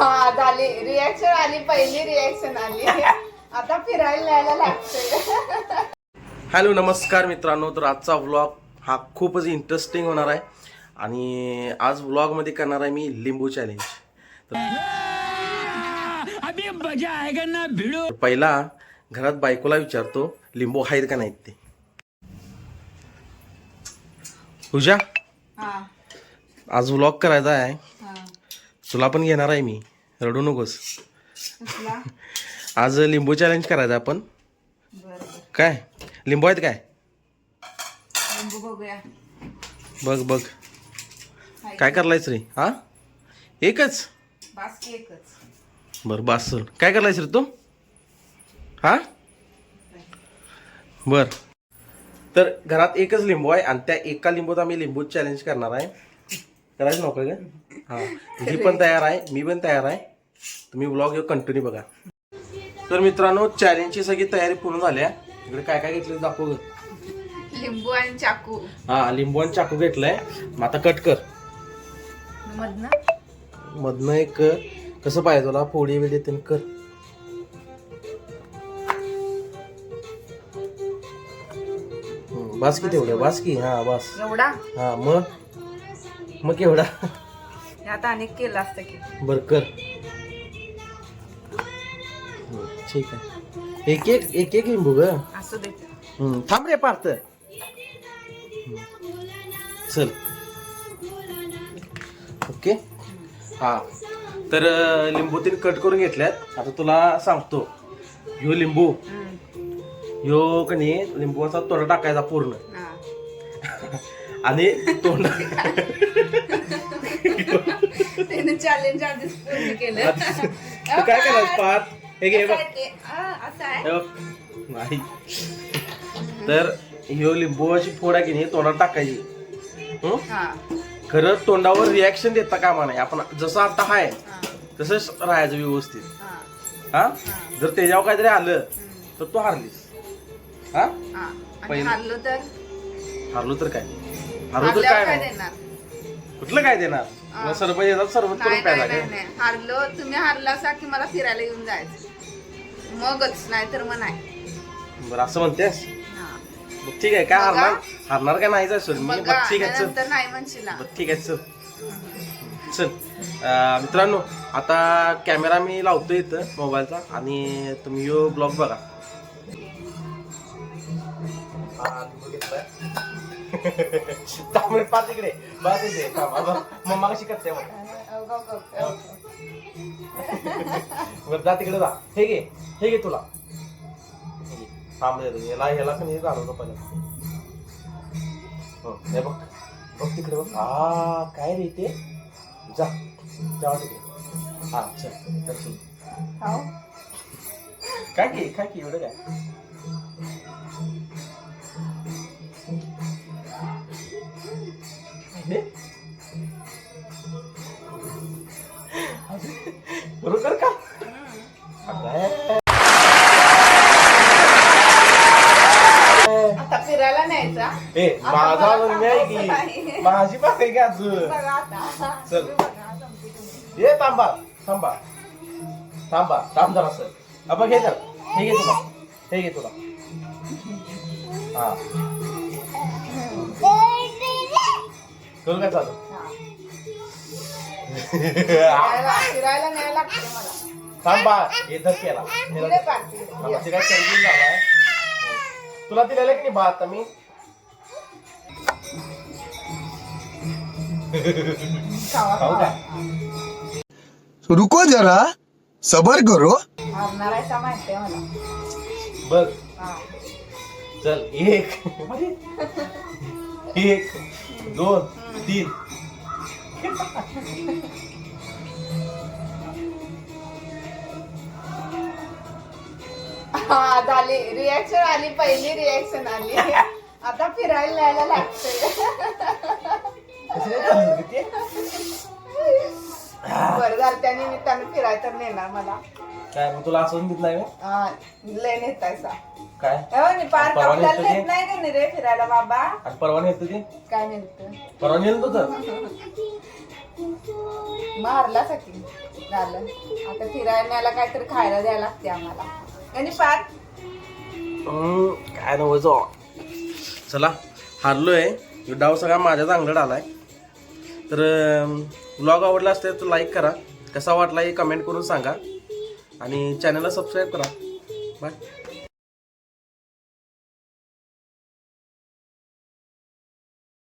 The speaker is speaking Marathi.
हा झाली रिॲक्शन आली पहिली रिॲक्शन आली. आता फिरायला जायला लागतंय. हॅलो नमस्कार मित्रांनो. तर आजचा व्लॉग हा खूपच इंटरेस्टिंग होणार आहे. आणि आज व्लॉगमध्ये करणार आहे मी लिंबू चॅलेंज तर पहिला घरात बायकोला विचारतो लिंबू आहेत का नाहीत ते? पूजा हा. आज व्लॉग करायचा आहे. हा. तुला पण घेणार आहे मी. रडू नकोस. आज लिंबू चॅलेंज करायचं आपण. काय? लिंबू आहेत काय? बघ बघ. काय करलायस रे? हा? एकच? बास की एकच. बर बास. काय करायलायस रे तू? हा? बर. तर घरात एकच लिंबू आहे आणि त्या एका लिंबूत आम्ही लिंबू चॅलेंज करणार आहे. करायचं नको का? हा. ही पण तयार आहे मी पण तयार आहे. तुम्ही ब्लॉग कंटिन्यू बघा. तर मित्रांनो चॅलेंजची सगळी तयारी पूर्ण झाली आहे. इकडे काय काय घेतलं दाखव. लिंबू आणि चाकू. हा लिंबू आणि चाकू घेतलाय. मग आता कट कर. मधनं? मधनं एक कसं पाहिजे तुला? फोडी बिडी ते कर. बास की तेवढं बास की. हा बास. एवढा? हा मग? मग केवढा? यात अनेक केलं असतं की. बर कर. ठीक आहे. एक एक एक एक लिंबू ग. असू दे. थांब रे पार्थ. चल. ओके. हा. तर अं, लिंबू तीन कट करून घेतल्यात. आता तुला सांगतो. ह्यो लिंबू. हम्म. ह्यो कणी लिंबूचा तोडा टाकायचा पूर्ण. हा. आणि तोंड त्याने चॅलेंज आधीच पूर्ण केलं. तू काय करायचं पाहत? हे घे बघ. ते? हा, असं आहे? हे बघ. नाही. तर ह्यो लिंबूची फोड आहे की नाही तोंडात टाकायची. हं? हा. खरं तोंडावर रिॲक्शन देता कामा नाही. आपण जसं आता आहे हा. तसंच राहायचं व्यवस्थित. हा? हा. जर त्याच्यावर काहीतरी आलं हम्म. तर तू हारलीस. हा? हा. आणि पहिलं- हारलो तर? हारलो तर काय? हारलो तर हारल्यावर काय काय नाही. देणार? कुठलं काय देणार. मग येतात सरबत नाही करून प्यायला नाही काय नाही नाही. हारलो तुम्ही हारला असा की मला फिरायला येऊन जायचं मगच नाही तर मग नाही बरं असं म्हणतेस हा. मग ठीक आहे काय बघा. हारणार हारणार काय नाही जायचं मी बघा बरं ठीक आहे चल नंतर नाही म्हणशील ना. बरं ठीक आहे चल चल अं, मित्रांनो आता कॅमेरा मी लावतो इथं मोबाईलचा आणि तुम्ही यो ब्लॉग बघा. दहा मिनिट पाच इकडे. बस इथे मग अवघ, अवघ, अवघ. बरं जा तिकडे जा. हे घे हे घे तुला. थांब याला ह्याला पण हे घालवतो पहिला. हो, हे बघ. बघ तिकडे बघ. हा काय रे ते? जा जा तिकडे. हा चल? काय की काय की एवढं काय? आता फिरायला न्यायचा. ए माझा मम्मी आहे की. माझी आहे की अजून? बघा आता. चल. तुम्ही बघा. ये थांबा थांबा. थांबा थांब जरा सर. अब घे तर हे घे तुला. हे घे तुला. हा. करू काय चालू? हा. फिरायला फिरायला न्यायला लागते मला. थांबा हे धर केला. आमचे काय समजून झालाय. तुला दिलेलं की नाही भात आता मी खाऊ. का? रुको जरा. सबर करो. बघ. हा. चल एक. एक दोन तीन. हा झाली रिॲक्शन आली पहिली रिॲक्शन आली. आता फिरायला जायला लागतंय. कसं काय चालू रे ते? बरं झालं त्या निमित्तानं फिरायला तर नेणार मला. काय मग तुला असं घेतलाय मी हा, लय नेतायचा काय? हो परवा आपल्याला नेतो नाही का नाही रे फिरायला बाबा? आणि परवा नेतो ते काय नेत परवा नेलं होतं मारल्यासाठी झालं. आता फिरायला न्यायला काहीतरी खायला द्यायला लागते आम्हाला. आणि पाच काय नव्हतं चला हारलोय. ह्यो डाव सगळा माझ्या चांगला आलाय. तर ब्लॉग आवडला असते तर लाईक करा. कसा वाटला हे कमेंट करून सांगा. आणि चॅनलला सबस्क्राईब करा. बाय